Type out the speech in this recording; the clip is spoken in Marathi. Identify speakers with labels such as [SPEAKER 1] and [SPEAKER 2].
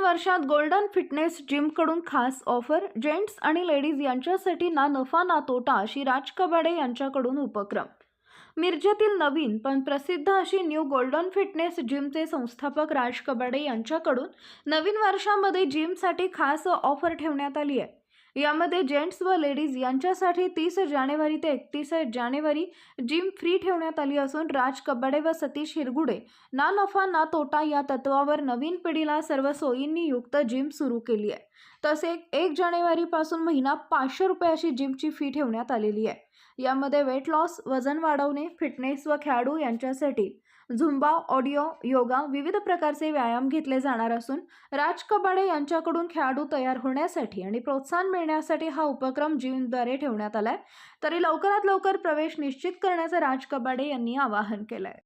[SPEAKER 1] वर्षात गोल्डन फिटनेस जिमकडून खास ऑफर जेंट्स आणि लेडीज यांच्यासाठी ना नफा ना तोटा अशी राज कबाडे यांच्याकडून उपक्रम. मिरजेतील नवीन पण प्रसिद्ध अशी न्यू गोल्डन फिटनेस जिमचे संस्थापक राज कबाडे यांच्याकडून नवीन वर्षामध्ये जिमसाठी खास ऑफर ठेवण्यात आली आहे. यामध्ये जेंट्स व लेडीज यांच्यासाठी तीस जानेवारी ते एकतीस जानेवारी जिम फ्री ठेवण्यात आली असून राज कबाडे व सतीश हिरगुडे ना नफा ना तोटा या तत्वावर नवीन पिढीला सर्व सोयींनी युक्त जिम सुरू केली आहे. तसे एक जानेवारीपासून महिना पाचशे रुपये अशी जिमची फी ठेवण्यात आलेली आहे. यामध्ये वेट लॉस वजन वाढवणे फिटनेस व खेळाडू यांच्यासाठी झुंबा ऑडिओ योगा विविध प्रकारचे व्यायाम घेतले जाणार असून राज कबाडे यांच्याकडून खेळाडू तयार होण्यासाठी आणि प्रोत्साहन मिळण्यासाठी हा उपक्रम जिमद्वारे ठेवण्यात आलाय. तरी लवकरात लवकर प्रवेश निश्चित करण्याचं राज कबाडे यांनी आवाहन केलंय.